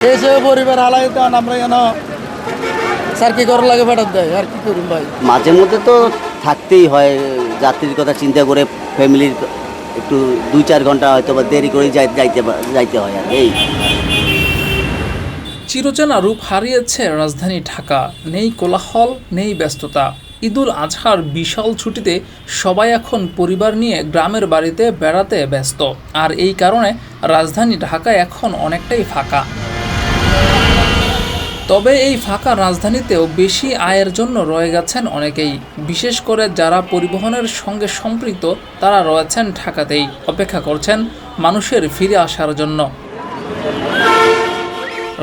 এসে পরিবার হালাই তখন আমরা কেন স্যার কি করার লাগে ফেরত দেয়? আর কি করুন ভাই? মাঝে মধ্যে তো থাকতেই হয় যাত্রীর কথা চিন্তা করে ফ্যামিলির একটু দুই চার ঘণ্টা হয়তো বা দেরি করে যাই- যাইতে যাইতে হয় আর এই। চিরচেনা রূপ হারিয়েছে রাজধানী ঢাকা। নেই কোলাহল নেই ব্যস্ততা। ঈদুল আজহার বিশাল ছুটিতে সবাই এখন পরিবার নিয়ে গ্রামের বাড়িতে বেড়াতে ব্যস্ত। আর এই কারণে রাজধানী ঢাকা এখন অনেকটাই ফাঁকা। তবে এই ফাঁকা রাজধানীতেও বেশি আয়ের জন্য রয়ে গেছেন অনেকেই। বিশেষ করে যারা পরিবহনের সঙ্গে সম্পৃক্ত, তারা রয়েছেন ঢাকাতেই। অপেক্ষা করছেন মানুষের ফিরে আসার জন্য।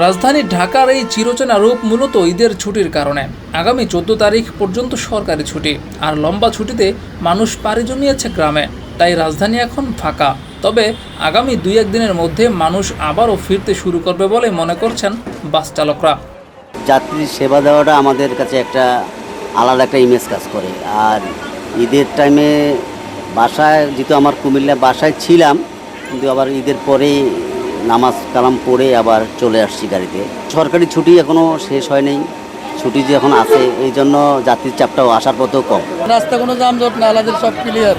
রাজধানী ঢাকার এই চিরচেনা রূপ মূলত ঈদের ছুটির কারণে। আগামী চোদ্দ তারিখ পর্যন্ত সরকারি ছুটি, আর লম্বা ছুটিতে মানুষ পাড়ি জমিয়েছে গ্রামে। তাই রাজধানী এখন ফাঁকা। তবে আগামী দুই একদিনের মধ্যে মানুষ আবারও ফিরতে শুরু করবে বলে মনে করছেন বাস চালকরা। যাত্রীর সেবা দেওয়াটা আমাদের কাছে একটা আলাদা একটা ইমেজ কাজ করে। আর ঈদের টাইমে বাসায়, যেহেতু আমার কুমিল্লা বাসায় ছিলাম, কিন্তু আবার ঈদের পরেই নামাজ কালাম পড়ে আবার চলে আসছি গাড়িতে। সরকারি ছুটি এখনও শেষ হয়নি ছুটি যে এখন আছে, এই জন্য যাত্রীর চাপটাও আসার পথেও কম। রাস্তা কোনো যানজট না আলাদের সব ক্লিয়ার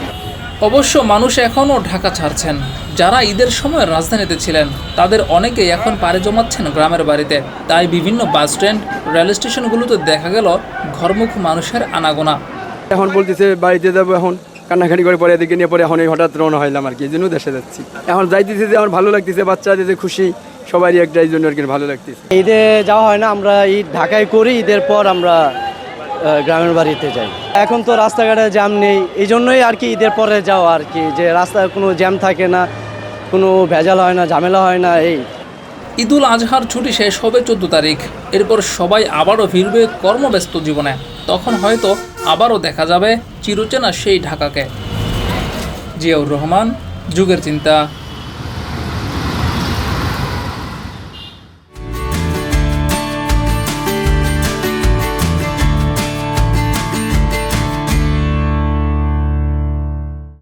অবশ্য মানুষ এখনও ঢাকা ছাড়ছেন। যারা ঈদের সময় রাজধানীতে ছিলেন তাদের অনেকেই এখন পাড়ি জমাচ্ছেন গ্রামের বাড়িতে। তাই বিভিন্ন বাস স্ট্যান্ড রেল স্টেশনগুলোতে দেখা গেল ঘরমুখ মানুষের আনাগোনা। এখন বলতেছে বাড়িতে যাব এখন কান্নাকাটি করে পরে এদিকে নিয়ে পরে এখন এই হঠাৎ রওনা হইলাম আর কি এই জন্য দেশে যাচ্ছি। এখন যাইতেছে যে আমার ভালো লাগতেছে বাচ্চা যে খুশি সবারই একটা এই জন্য আর কি ভালো লাগতেছে। ঈদে যাওয়া হয় না আমরা ঈদ ঢাকায় করি ঈদের পর আমরা গ্রামের বাড়িতে যাই। এখন তো রাস্তাঘাটে জ্যাম নেই এই জন্যই আর কি ঈদের পরে যাওয়া আর কি, যে রাস্তায় কোনো জ্যাম থাকে না, কোনো ভেজাল হয় না, ঝামেলা হয় না, এই। ঈদুল আজহার ছুটি শেষ হবে চোদ্দ তারিখ। এরপর সবাই আবারও ফিরবে কর্মব্যস্ত জীবনে। তখন হয়তো আবারও দেখা যাবে চিরচেনা সেই ঢাকাকে। জিয়াউর রহমান, যুগের চিন্তা।